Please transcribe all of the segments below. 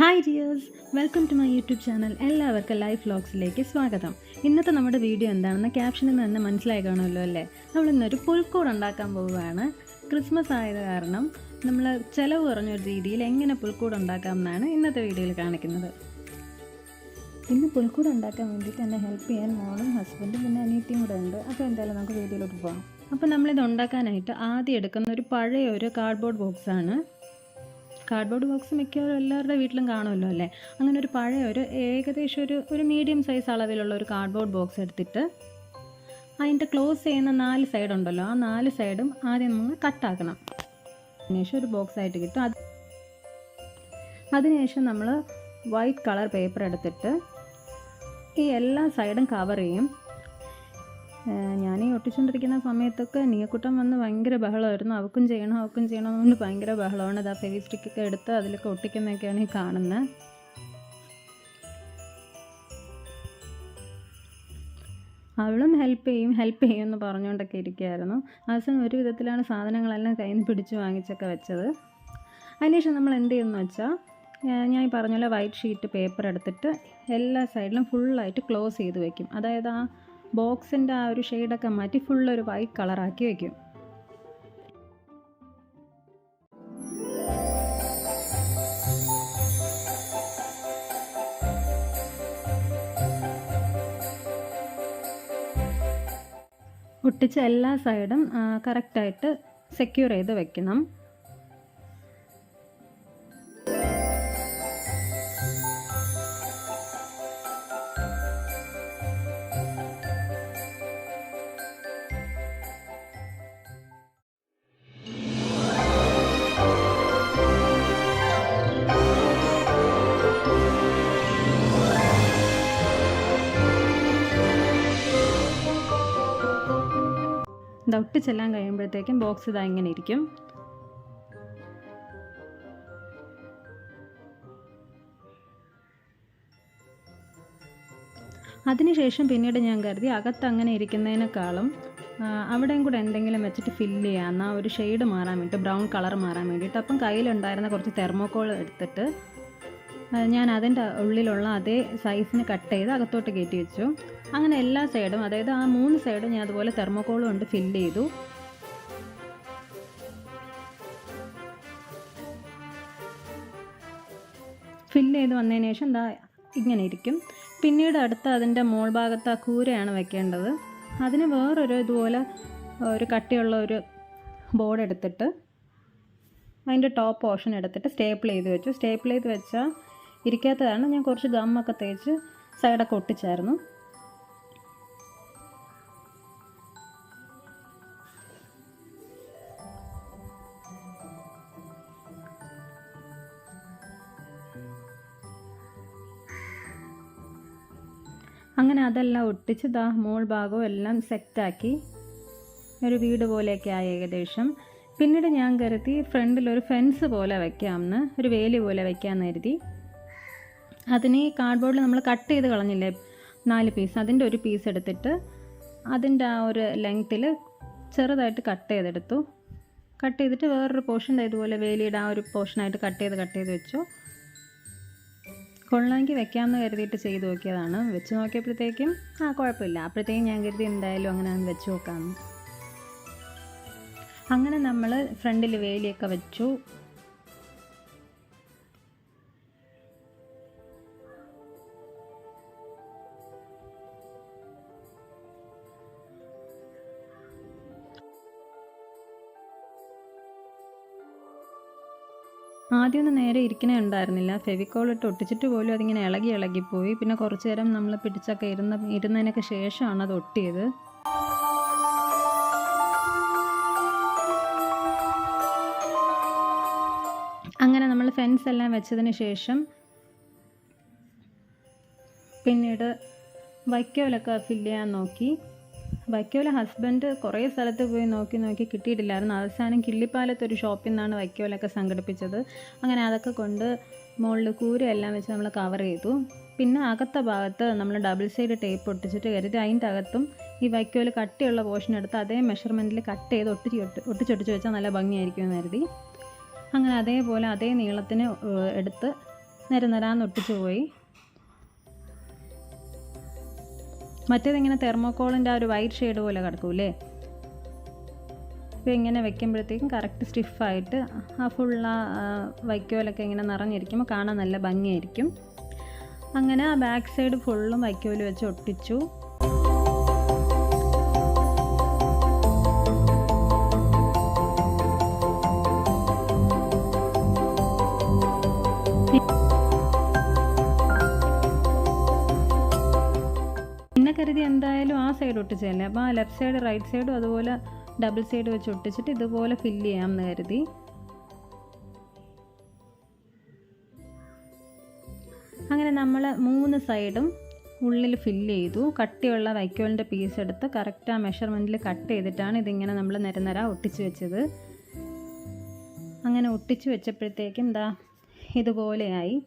Hi dears welcome to my YouTube channel എല്ലാവർക്കും life വ്ലോഗ്സിലേക്ക് സ്വാഗതം. ഇന്നത്തെ നമ്മുടെ വീഡിയോ എന്താണെന്ന് ക്യാപ്ഷനിൽ നിന്ന് തന്നെ മനസ്സിലായി കാണുമല്ലോ അല്ലേ? നമ്മൾ ഇന്നൊരു പുൽക്കൂട് ഉണ്ടാക്കാൻ പോവുകയാണ്. ക്രിസ്മസ് ആയത് കാരണം നമ്മൾ ചിലവ് കുറഞ്ഞൊരു രീതിയിൽ എങ്ങനെ പുൽക്കൂട് ഉണ്ടാക്കാം എന്നാണ് ഇന്നത്തെ വീഡിയോയിൽ കാണിക്കുന്നത്. ഇന്ന് പുൽക്കൂട് ഉണ്ടാക്കാൻ വേണ്ടിയിട്ട് എന്നെ ഹെൽപ്പ് ചെയ്യാൻ മോളും ഹസ്ബൻഡും പിന്നെ അനിയത്തിയും കൂടെ ഉണ്ട്. അപ്പോൾ എന്തായാലും നമുക്ക് വീഡിയോയിലോട്ട് പോകാം അപ്പോൾ നമ്മളിത് ഉണ്ടാക്കാനായിട്ട് ആദ്യം എടുക്കുന്ന ഒരു പഴയ ഒരു കാർഡ്ബോർഡ് ബോക്സാണ് കാർഡ്ബോർഡ് ബോക്സ് മിക്കവാറും എല്ലാവരുടെ വീട്ടിലും കാണുമല്ലോ അല്ലേ? അങ്ങനെ ഒരു പഴയ ഒരു ഏകദേശം ഒരു ഒരു മീഡിയം സൈസ് അളവിലുള്ള ഒരു കാർഡ്ബോർഡ് ബോക്സ് എടുത്തിട്ട് അതിന്റെ ക്ലോസ് ചെയ്യുന്ന നാല് സൈഡ് ഉണ്ടല്ലോ. ആ നാല് സൈഡും ആദ്യം നമ്മൾ കട്ടാക്കണം അതിനുശേഷം ഒരു ബോക്സ് ആയിട്ട് കിട്ടും. അത് അതിനുശേഷം നമ്മൾ വൈറ്റ് കളർ പേപ്പർ എടുത്തിട്ട് ഈ എല്ലാ സൈഡും കവർ ചെയ്യും. ഞാൻ ഈ ഒട്ടിച്ചുകൊണ്ടിരിക്കുന്ന സമയത്തൊക്കെ നീക്കുട്ടം വന്ന് ഭയങ്കര ബഹളമായിരുന്നു. അവക്കും ചെയ്യണം അവക്കും ചെയ്യണം എന്ന് ഭയങ്കര ബഹളമാണ്. ഇതാ ഫെവി സ്റ്റിക്കൊക്കെ എടുത്ത് അതിലൊക്കെ ഒട്ടിക്കുന്നതൊക്കെയാണ് ഈ കാണുന്നത് അവളും ഹെൽപ്പ് ചെയ്യും ഹെൽപ്പ് ചെയ്യും എന്ന് പറഞ്ഞുകൊണ്ടൊക്കെ ഇരിക്കുകയായിരുന്നു. അവസാനം ഒരു വിധത്തിലാണ് സാധനങ്ങളെല്ലാം കയ്യിൽ നിന്ന് പിടിച്ച് വാങ്ങിച്ചൊക്കെ വെച്ചത്. അതിനുശേഷം നമ്മൾ എന്ത് ചെയ്യുമെന്ന് വെച്ചാൽ ഞാൻ ഈ പറഞ്ഞ പോലെ വൈറ്റ് ഷീറ്റ് പേപ്പർ എടുത്തിട്ട് എല്ലാ സൈഡിലും ഫുള്ളായിട്ട് ക്ലോസ് ചെയ്ത് വെക്കും. അതായത് ആ ബോക്സിന്റെ ആ ഒരു ഷെയ്ഡൊക്കെ മാറ്റി ഫുള്ളൊരു വൈറ്റ് കളറാക്കി വയ്ക്കും ഒട്ടിച്ച എല്ലാ സൈഡും കറക്റ്റായിട്ട് സെക്യൂർ ചെയ്ത് വെക്കണം. ഇത് ചെല്ലാൻ കഴിയുമ്പോഴത്തേക്കും ബോക്സ് ഇതാ ഇങ്ങനെ ഇരിക്കും. അതിനുശേഷം പിന്നീട് ഞാൻ കരുതി അകത്ത് അങ്ങനെ ഇരിക്കുന്നതിനേക്കാളും അവിടെയും കൂടെ എന്തെങ്കിലും വെച്ചിട്ട് ഫില്ല് ചെയ്യാം. ആ ഒരു ഷെയ്ഡ് മാറാൻ വേണ്ടിയിട്ട് ബ്രൗൺ കളർ മാറാൻ വേണ്ടിയിട്ട്. അപ്പം കയ്യിലുണ്ടായിരുന്ന കുറച്ച് തെർമോക്കോൾ എടുത്തിട്ട് ഞാൻ അതിന്റെ ഉള്ളിലുള്ള അതേ സൈസിന് കട്ട് ചെയ്ത് അകത്തോട്ട് കയറ്റി വെച്ചു. അങ്ങനെ എല്ലാ സൈഡും അതായത് ആ മൂന്ന് സൈഡും ഞാൻ അതുപോലെ തെർമോക്കോൾ കൊണ്ട് ഫില്ല് ചെയ്തു. ഫില്ല് ചെയ്ത് വന്നതിന് ശേഷം എന്താ ഇങ്ങനെ ഇരിക്കും. പിന്നീട് അടുത്ത അതിന്റെ മോൾ ഭാഗത്ത് ആ കൂരയാണ് വെക്കേണ്ടത്. അതിന് വേറൊരു ഇതുപോലെ ഒരു കട്ടിയുള്ള ഒരു ബോർഡ് എടുത്തിട്ട് അതിന്റെ ടോപ്പ് പോർഷൻ എടുത്തിട്ട് സ്റ്റേപ്പിൾ ചെയ്ത് വെച്ചു. സ്റ്റേപ്പിൾ ചെയ്ത് വെച്ചാൽ ഇരിക്കാത്തതാണ്. ഞാൻ കുറച്ച് ഗമ്മൊക്കെ തേച്ച് സൈഡൊക്കെ ഒട്ടിച്ചായിരുന്നു. അങ്ങനെ അതെല്ലാം ഒട്ടിച്ച് ദാ മോൾ ഭാഗവും എല്ലാം സെറ്റാക്കി. ഒരു വീട് പോലെയൊക്കെ ആയി ഏകദേശം. പിന്നീട് ഞാൻ കരുതി ഫ്രണ്ടിൽ ഒരു ഫെൻസ് പോലെ വെക്കാമെന്ന് ഒരു വേലി പോലെ വെക്കാമെന്ന് കരുതി. അതിന് കാർഡ്ബോർഡിൽ നമ്മൾ കട്ട് ചെയ്ത് കളഞ്ഞില്ലേ നാല് പീസ് അതിന്റെ ഒരു പീസ് എടുത്തിട്ട് അതിന്റെ ആ ഒരു ലെങ്ത്തിൽ ചെറുതായിട്ട് കട്ട് ചെയ്തെടുത്തു. കട്ട് ചെയ്തിട്ട് വേറൊരു പോർഷൻ ഇതുപോലെ വേലിയുടെ ആ ഒരു പോർഷനായിട്ട് കട്ട് ചെയ്ത് കട്ട് ചെയ്ത് വെച്ചു. കൊള്ളാമെങ്കിൽ വെക്കാമെന്ന് കരുതിയിട്ട് ചെയ്ത് നോക്കിയതാണ്. വെച്ച് നോക്കിയപ്പോഴത്തേക്കും ആ കുഴപ്പമില്ല. അപ്പോഴത്തേക്കും ഞാൻ കരുതി എന്തായാലും അങ്ങനെ വെച്ച് നോക്കാമെന്ന് അങ്ങനെ നമ്മൾ ഫ്രണ്ടിൽ വേലിയൊക്കെ വെച്ചു. ആദ്യമൊന്നും നേരെ ഇരിക്കണേ ഉണ്ടായിരുന്നില്ല. ഫെവിക്കോൾ ഇട്ട് ഒട്ടിച്ചിട്ട് പോലും അതിങ്ങനെ ഇളകി ഇളകിപ്പോയി പിന്നെ കുറച്ചു നേരം നമ്മൾ പിടിച്ചൊക്കെ ഇരുന്ന ഇരുന്നതിനൊക്കെ ശേഷമാണ് അത് ഒട്ടിയത്. അങ്ങനെ നമ്മൾ ഫെൻസ് എല്ലാം വെച്ചതിന് ശേഷം പിന്നീട് വൈക്കോലൊക്കെ ഫില്ല് ചെയ്യാൻ നോക്കി. വൈക്കോല ഹസ്ബൻഡ് കുറേ സ്ഥലത്ത് പോയി നോക്കി നോക്കി കിട്ടിയിട്ടില്ലായിരുന്നു. അവസാനം കിള്ളിപ്പാലത്ത് ഒരു ഷോപ്പിൽ നിന്നാണ് വൈക്കോലൊക്കെ സംഘടിപ്പിച്ചത്. അങ്ങനെ അതൊക്കെ കൊണ്ട് മുകളിൽ കൂരയെല്ലാം വെച്ച് നമ്മൾ കവർ ചെയ്തു. പിന്നെ അകത്തെ ഭാഗത്ത് നമ്മൾ ഡബിൾ സൈഡ് ടേപ്പ് ഒട്ടിച്ചിട്ട് കരുതി അതിന്റെ അകത്തും ഈ വൈക്കോൽ കട്ടിയുള്ള പോർഷൻ എടുത്ത് അതേ മെഷർമെന്റിൽ കട്ട് ചെയ്ത് ഒട്ടിച്ച് ഒട്ടി ഒട്ടിച്ചൊട്ടിച്ച് വെച്ചാൽ നല്ല ഭംഗിയായിരിക്കും എന്ന് കരുതി. അങ്ങനെ അതേപോലെ അതേ നീളത്തിന് എടുത്ത് നിരനിരാന്ന് ഒട്ടിച്ചു പോയി. മറ്റേതിങ്ങനെ തെർമോക്കോളിന്റെ ആ ഒരു വൈറ്റ് ഷെയ്ഡ് പോലെ കിടക്കൂലേ ഇപ്പോൾ ഇങ്ങനെ വെക്കുമ്പോഴത്തേക്കും കറക്റ്റ് സ്റ്റിഫായിട്ട് ആ ആ വൈക്കോലൊക്കെ ഇങ്ങനെ നിറഞ്ഞിരിക്കുമ്പോൾ കാണാൻ നല്ല ഭംഗിയായിരിക്കും. അങ്ങനെ ആ ബാക്ക് സൈഡ് ഫുള്ളും വൈക്കോൽ വെച്ച് ഒട്ടിച്ചു. പിന്നെ കരുതി എന്തായാലും ആ സൈഡ് ഒട്ടിച്ച് തന്നെ. അപ്പോൾ ആ ലെഫ്റ്റ് സൈഡ് റൈറ്റ് സൈഡും അതുപോലെ ഡബിൾ സൈഡ് വെച്ച് ഒട്ടിച്ചിട്ട് ഇതുപോലെ ഫില്ല് ചെയ്യാമെന്ന് കരുതി. അങ്ങനെ നമ്മൾ മൂന്ന് സൈഡും ഉള്ളിൽ ഫില്ല് ചെയ്തു. കട്ടിയുള്ള വൈക്കോലിന്റെ പീസ് എടുത്ത് കറക്റ്റ് ആ മെഷർമെന്റിൽ കട്ട് ചെയ്തിട്ടാണ് ഇതിങ്ങനെ നമ്മൾ നിരനിര ഒട്ടിച്ച് വെച്ചത്. അങ്ങനെ ഒട്ടിച്ച് വെച്ചപ്പോഴത്തേക്കും എന്താ ഇതുപോലെയായി.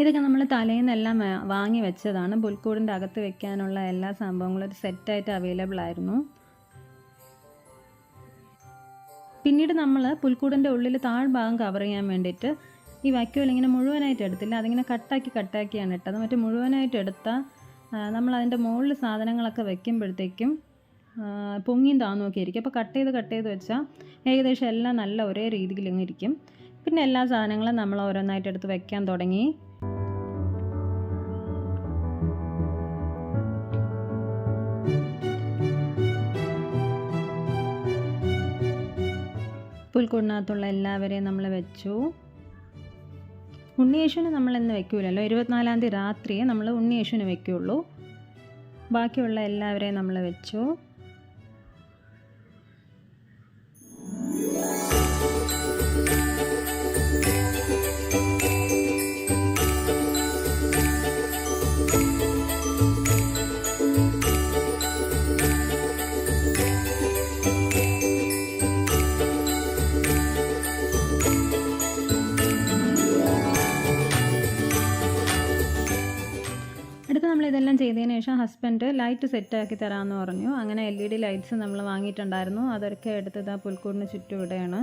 ഇതൊക്കെ നമ്മൾ തലേന്നെല്ലാം വാങ്ങി വെച്ചതാണ്. പുൽക്കൂടിന്റെ അകത്ത് വെക്കാനുള്ള എല്ലാ സംഭവങ്ങളും ഒരു സെറ്റായിട്ട് അവൈലബിൾ ആയിരുന്നു. പിന്നീട് നമ്മൾ പുൽക്കൂടിന്റെ ഉള്ളിൽ താഴ്ഭാഗം കവർ ചെയ്യാൻ വേണ്ടിയിട്ട് ഈ വൈക്കോൽ ഇങ്ങനെ മുഴുവനായിട്ട് എടുത്തില്ല. അതിങ്ങനെ കട്ടാക്കി കട്ടാക്കിയാണ് ഇട്ടത്. മറ്റേ മുഴുവനായിട്ട് എടുത്ത നമ്മൾ അതിന്റെ മുകളിൽ സാധനങ്ങളൊക്കെ വെക്കുമ്പോഴത്തേക്കും പൊങ്ങിയും താന്നുമൊക്കെ ഇരിക്കും. അപ്പോൾ കട്ട് ചെയ്ത് കട്ട് ചെയ്ത് വെച്ചാൽ ഏകദേശം എല്ലാം നല്ല ഒരേ രീതിയിൽ ഇരിക്കും. പിന്നെ എല്ലാ സാധനങ്ങളും നമ്മൾ ഓരോന്നായിട്ട് എടുത്ത് വെക്കാൻ തുടങ്ങി. പുൽക്കൂടിനകത്തുള്ള എല്ലാവരെയും നമ്മൾ വെച്ചു. ഉണ്ണിയേശുവിന് നമ്മളെന്ന് വെക്കൂലല്ലോ? ഇരുപത്തിനാലാം തീയതി രാത്രിയെ നമ്മൾ ഉണ്ണിയേശുവിന് വെക്കുള്ളൂ. ബാക്കിയുള്ള എല്ലാവരെയും നമ്മൾ വെച്ചു. അടുത്ത് നമ്മൾ ഇതെല്ലാം ചെയ്തതിന് ശേഷം ഹസ്ബൻഡ് ലൈറ്റ് സെറ്റ് സെറ്റാക്കി തരാമെന്ന് പറഞ്ഞു. അങ്ങനെ എൽ ഇ ഡി ലൈറ്റ്സ് നമ്മൾ വാങ്ങിയിട്ടുണ്ടായിരുന്നു. അതൊക്കെ എടുത്തത് ആ പുൽക്കൂടിന് ചുറ്റും ഇവിടെയാണ്.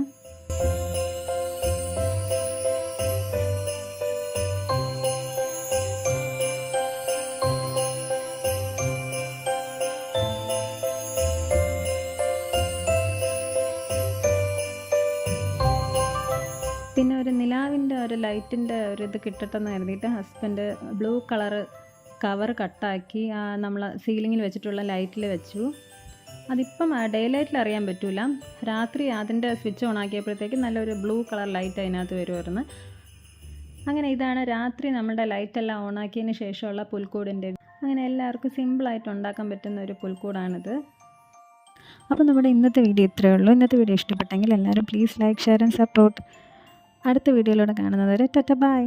പിന്നെ ഒരു നിലാവിന്റെ ഒരു ലൈറ്റിന്റെ ഒരു ഇത് കിട്ടട്ടെന്ന് കരുതിയിട്ട് ഹസ്ബൻഡ് ബ്ലൂ കളറ് കവർ കട്ടാക്കി നമ്മൾ സീലിങ്ങിൽ വെച്ചിട്ടുള്ള ലൈറ്റിൽ വെച്ചു. അതിപ്പം ഡേ ലൈറ്റിൽ അറിയാൻ പറ്റില്ല രാത്രി അതിന്റെ സ്വിച്ച് ഓൺ ആക്കിയപ്പോഴത്തേക്ക് നല്ലൊരു ബ്ലൂ കളർ ലൈറ്റ് അതിനകത്ത് വരുമായിരുന്നു അങ്ങനെ ഇതാണ് രാത്രി നമ്മുടെ ലൈറ്റെല്ലാം ഓൺ ആക്കിയതിന് ശേഷമുള്ള പുൽക്കൂടിന്റെ അങ്ങനെ എല്ലാവർക്കും സിമ്പിളായിട്ട് ഉണ്ടാക്കാൻ പറ്റുന്ന ഒരു പുൽക്കൂടാണിത്. അപ്പോൾ നമ്മുടെ ഇന്നത്തെ വീഡിയോ ഇത്രയേ ഉള്ളൂ. ഇന്നത്തെ വീഡിയോ ഇഷ്ടപ്പെട്ടെങ്കിൽ എല്ലാവരും please like share and support അടുത്ത വീഡിയോയിലൂടെ കാണുന്നത് വരെ ടറ്റ ബൈ